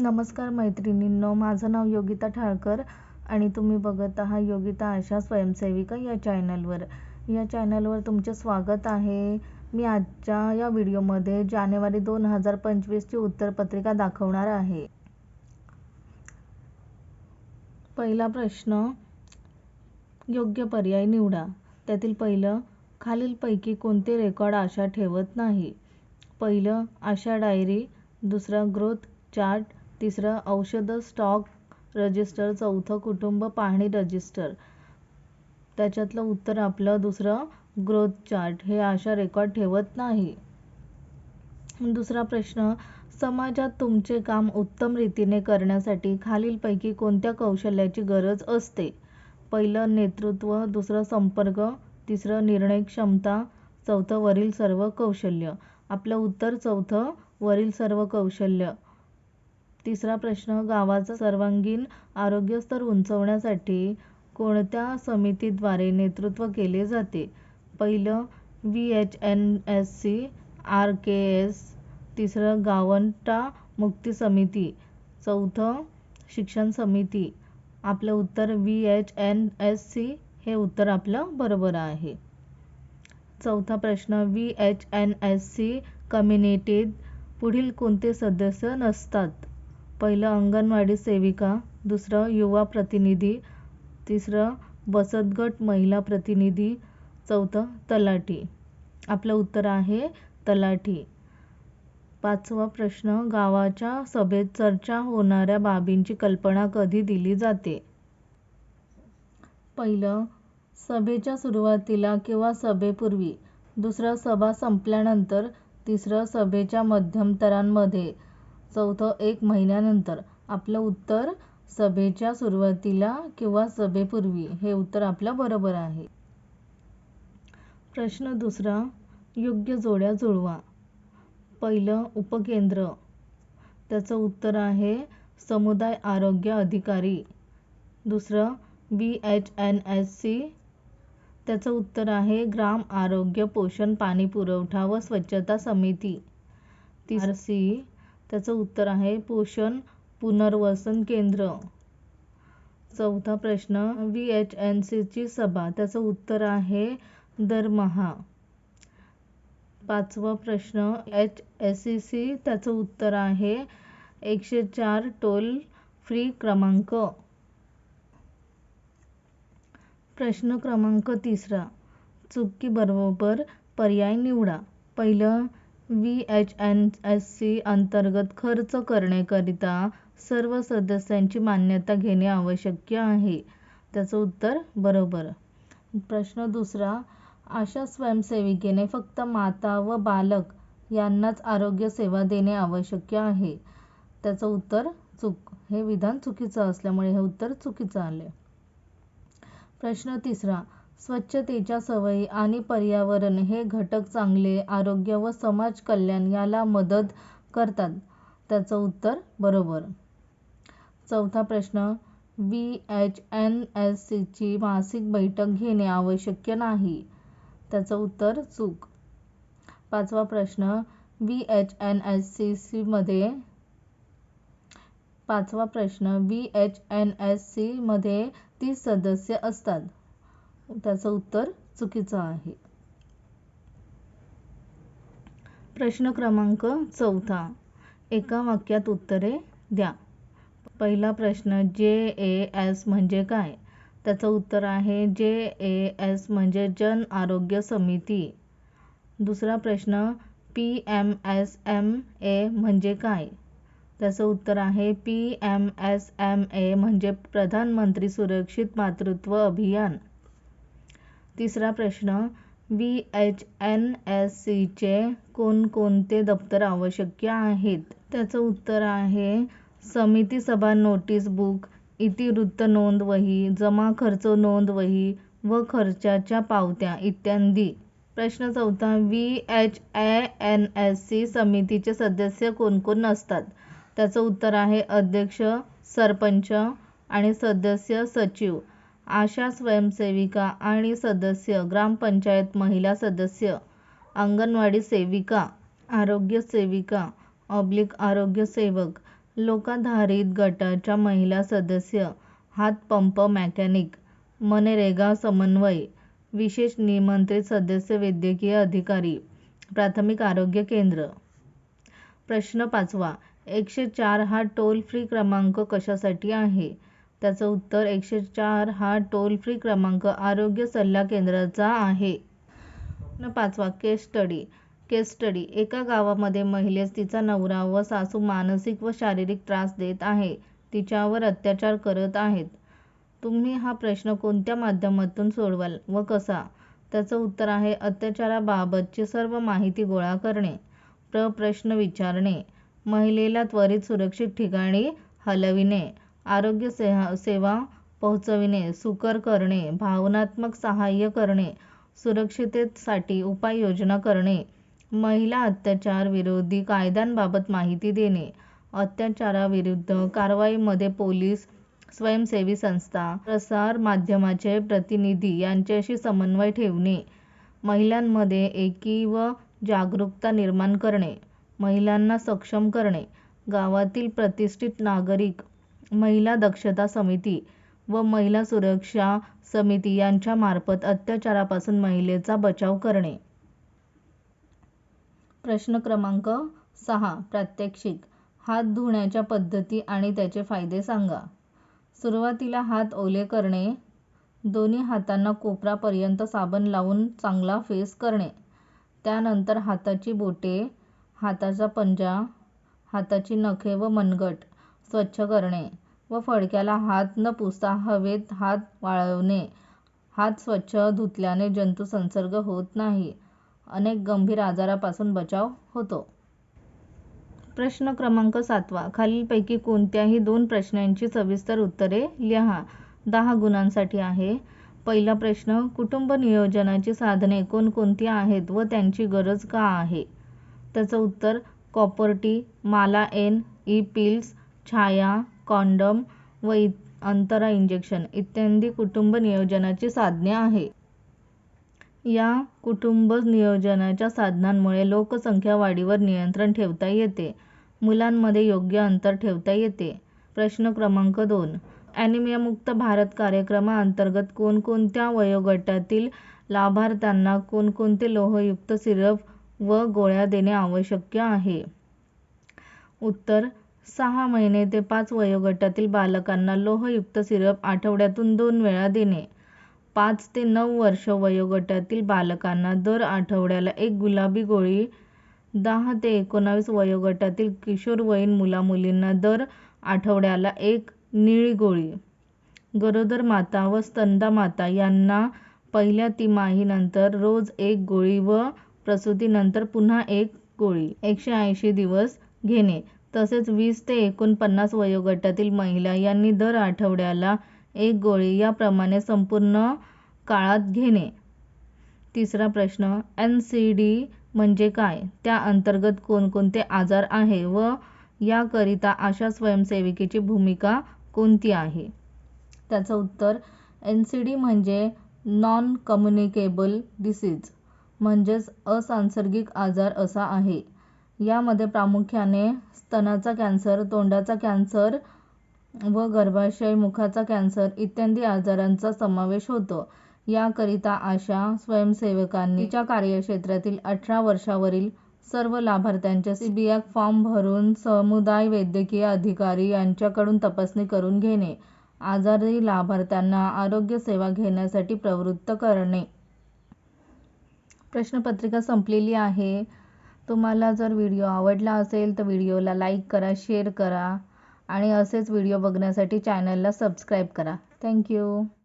नमस्कार मैत्रिणींनो माझं नाव योगिता ठाळकर आणि तुम्ही बघत आहात योगिता आशा स्वयंसेविका या चॅनलवर. या चॅनलवर तुमचे स्वागत आहे. मी आजच्या या व्हिडिओमध्ये जानेवारी दोन हजार पंचवीसची उत्तरपत्रिका दाखवणार आहे. पहिला प्रश्न योग्य पर्याय निवडा. त्यातील पहिलं खालीलपैकी कोणते रेकॉर्ड आशा ठेवत नाही? पहिलं आशा डायरी. दुसरं ग्रोथ चार्ट. तिसरं औषध स्टॉक रजिस्टर. चौथं कुटुंब पाहणी रजिस्टर. त्याच्यातलं उत्तर आपलं दुसरं ग्रोथ चार्ट हे अशा रेकॉर्ड ठेवत नाही. दुसरा प्रश्न समाजात तुमचे काम उत्तम रीतीने करण्यासाठी खालीलपैकी कोणत्या कौशल्याची गरज असते? पहिलं नेतृत्व. दुसरं संपर्क. तिसरं निर्णय क्षमता. चौथं वरील सर्व कौशल्य. आपलं उत्तर चौथं वरील सर्व कौशल्य. तिसरा प्रश्न गावाचा सर्वांगीण आरोग्यस्तर उंचवण्यासाठी कोणत्या समितीद्वारे नेतृत्व केले जाते? पहिलं V H N S C R K S तिसरं गावंटा मुक्ती समिती चौथं शिक्षण समिती. आपलं उत्तर V H N S C हे उत्तर आपलं बरोबर आहे. चौथा प्रश्न V H N S C कम्युनिटीत पुढील कोणते सदस्य नसतात? पहिलं अंगणवाडी सेविका दुसरं युवा प्रतिनिधी तिसरं बचतगट महिला प्रतिनिधी चौथं तलाठी. आपलं उत्तर आहे तलाठी. पाचवा प्रश्न गावाच्या सभेत चर्चा होणाऱ्या बाबींची कल्पना कधी दिली जाते? पहिलं सभेच्या सुरुवातीला किंवा सभेपूर्वी. दुसरं सभा संपल्यानंतर. तिसरं सभेच्या मध्यंतरामध्ये चौथं एक महिन्यानंतर आपलं उत्तर सभेच्या सुरुवातीला किंवा सभेपूर्वी हे उत्तर आपलं बरोबर आहे. प्रश्न दुसरा योग्य जोड्या जुळवा. पहिलं उपकेंद्र. त्याचं उत्तर आहे समुदाय आरोग्य अधिकारी. दुसरं B H N S C. त्याचं उत्तर आहे ग्राम आरोग्य पोषण पाणी पुरवठा व स्वच्छता समिती. ती सी. त्याचं उत्तर आहे पोषण पुनर्वसन केंद्र. चौथा प्रश्न व्ही एच एन सीची सभा. त्याचं उत्तर आहे दरमहा. पाचवा प्रश्न एच एस सी सी. त्याचं उत्तर आहे एकशे चार टोल फ्री क्रमांक. प्रश्न क्रमांक तिसरा. चुकी बरोबर पर्याय निवडा. पहिलं V H N S C अंतर्गत खर्च करण्याकरिता सर्व सदस्यांची मान्यता घेणे आवश्यक आहे. त्याचं उत्तर बरोबर. प्रश्न दुसरा आशा स्वयंसेविकेने फक्त माता व बालक यांनाच आरोग्य सेवा देणे आवश्यक आहे? त्याचं उत्तर चूक. हे विधान चुकीचं असल्यामुळे हे उत्तर चुकीचं आले प्रश्न तिसरा स्वच्छतेच्या सवयी आणि पर्यावरण हे घटक चांगले आरोग्य व समाज कल्याण याला मदत करतात. त्याचं उत्तर बरोबर. चौथा प्रश्न व्ही एच एन एस सीची मासिक बैठक घेणे आवश्यक नाही. त्याचं उत्तर चूक. पाचवा प्रश्न V H N S C सीमध्ये पाचवा प्रश्न व्ही एच एन एस सीमध्ये तीस सदस्य असतात. त्याचं उत्तर चुकीचं आहे. प्रश्न क्रमांक चौथा. एका वाक्यात उत्तरे द्या. पहिला प्रश्न जे ए एस म्हणजे काय? त्याचं उत्तर आहे जे ए एस म्हणजे जन आरोग्य समिती. दुसरा प्रश्न P M S M A म्हणजे काय? त्याचं उत्तर आहे P M S M A म्हणजे प्रधानमंत्री सुरक्षित मातृत्व अभियान. तिसरा प्रश्न व्ही एच एन एस सीचे कोणकोणते दप्तर आवश्यक आहेत? त्याचं उत्तर आहे समिती सभा नोटीस बुक इतिवृत्त नोंद वही जमा खर्च नोंद वही व खर्चाच्या पावत्या इत्यादी. प्रश्न चौथा V H A N S C समितीचे सदस्य कोणकोण असतात त्याचं उत्तर आहे अध्यक्ष सरपंच आणि सदस्य सचिव. आशा स्वयंसेविका आणि सदस्य ग्रामपंचायत महिला सदस्य अंगणवाडी सेविका आरोग्य सेविका ऑब्लिक आरोग्य सेवक लोकाधारित गटाच्या महिला सदस्य हातपंप मेकॅनिक मनरेगा समन्वय विशेष निमंत्रित सदस्य वैद्यकीय अधिकारी प्राथमिक आरोग्य केंद्र. प्रश्न पाचवा एकशे चार हा टोल फ्री क्रमांक कशासाठी आहे? त्याचं उत्तर एकशे चार हा टोल फ्री क्रमांक आरोग्य सल्ला केंद्राचा आहे. पाचवा केस स्टडी. केस स्टडी. एका गावामध्ये महिलेस तिचा नवरा व सासू मानसिक व शारीरिक त्रास देत आहे. तिच्यावर अत्याचार करत आहेत. तुम्ही हा प्रश्न कोणत्या माध्यमातून सोडवाल व कसा? त्याचं उत्तर आहे अत्याचाराबाबतची सर्व माहिती गोळा करणे. प्र प्रश्न विचारणे. महिलेला त्वरित सुरक्षित ठिकाणी हलविणे. आरोग्य सेवा पोहोचविणे सुकर करणे भावनात्मक सहाय्य करणे सुरक्षिततेसाठी उपाययोजना करणे महिला अत्याचार विरोधी कायद्यांबाबत माहिती देणे अत्याचाराविरुद्ध कारवाईमध्ये पोलीस स्वयंसेवी संस्था प्रसार माध्यमाचे प्रतिनिधी यांच्याशी समन्वय ठेवणे महिलांमध्ये एकी व जागरूकता निर्माण करणे महिलांना सक्षम करणे गावातील प्रतिष्ठित नागरिक महिला दक्षता समिती व महिला सुरक्षा समिती यांच्यामार्फत अत्याचारापासून महिलेचा बचाव करणे. प्रश्न क्रमांक सहा प्रात्यक्षिक. हात धुण्याच्या पद्धती आणि त्याचे फायदे सांगा. सुरुवातीला हात ओले करणे दोन्ही हातांना कोपरापर्यंत साबण लावून चांगला फेस करणे. त्यानंतर हाताची बोटे हाताचा पंजा हाताची नखे व मनगट. स्वच्छ करणे व फडक्याला हात न पुसता हवेत हात वाळवणे. हात स्वच्छ धुतल्याने जंतू संसर्ग होत नाही. अनेक गंभीर आजारापासून बचाव होतो. प्रश्न क्रमांक सातवा. खालीलपैकी कोणत्याही दोन प्रश्नांची सविस्तर उत्तरे लिहा. दहा गुणांसाठी आहे. पहिला प्रश्न कुटुंब नियोजनाची साधने कोणकोणती आहेत व त्यांची गरज का आहे? त्याचं उत्तर copper T Mala N E pills Chhaya condom व अंतरा इंजेक्शन इत्यादी कुटुंब नियोजनाची साधने आहे. या कुटुंब नियोजनाच्या साधनांमुळे लोकसंख्या वाढीवर नियंत्रण ठेवता येते. मुलांमध्ये योग्य अंतर ठेवता येते. प्रश्न क्रमांक दोन. ॲनिमियामुक्त भारत कार्यक्रमाअंतर्गत कोणकोणत्या वयोगटातील लाभार्थ्यांना कोणकोणते लोहयुक्त सिरप व गोळ्या देणे आवश्यक आहे? उत्तर सहा महिने ते पाच वयोगटातील बालकांना लोहयुक्त सिरप आठवड्यातून दोन वेळा देणे. पाच ते नऊ वर्ष वयोगटातील बालकांना दर आठवड्याला एक गुलाबी गोळी दहा ते एकोणावीस वयोगटातील किशोरवयीन मुलामुलींना दर आठवड्याला एक निळी गोळी. गरोदर माता व स्तनदा माता यांना पहिल्या तिमाहीनंतर रोज एक गोळी व प्रसूतीनंतर पुन्हा एक गोळी. एकशे ऐंशी दिवस घेणे. तसेच वीस ते एकोणपन्नास वयोगटातील महिला यांनी दर आठवड्याला एक गोळी याप्रमाणे संपूर्ण काळात घेणे. तिसरा प्रश्न एन सी डी म्हणजे काय? त्या अंतर्गत कोणकोणते आजार आहे व याकरिता आशा स्वयंसेविकेची भूमिका कोणती आहे? त्याचं उत्तर एन सी डी म्हणजे नॉन कम्युनिकेबल डिसीज म्हणजेच असंसर्गिक आजार असा आहे. यामध्ये प्रामुख्याने स्तनाचा कॅन्सर तोंडाचा कॅन्सर व गर्भाशय मुखाचा कॅन्सर इत्यादी आजारांचा समावेश होतो. याकरिता आशा स्वयंसेवकांनी तिच्या कार्यक्षेत्रातील अठरा वर्षावरील सर्व लाभार्थ्यांचे सीबीएक फॉर्म भरून समुदाय वैद्यकीय अधिकारी यांच्याकडून तपासणी करून घेणे आजारी लाभार्थ्यांना आरोग्य सेवा घेण्यासाठी प्रवृत्त करणे. प्रश्नपत्रिका संपलेली आहे. तुम्हाला जर व्हिडिओ आवडला असेल तर व्हिडिओला लाईक करा शेअर करा आणि असेच व्हिडिओ बघण्यासाठी चॅनलला सबस्क्राईब करा. थँक्यू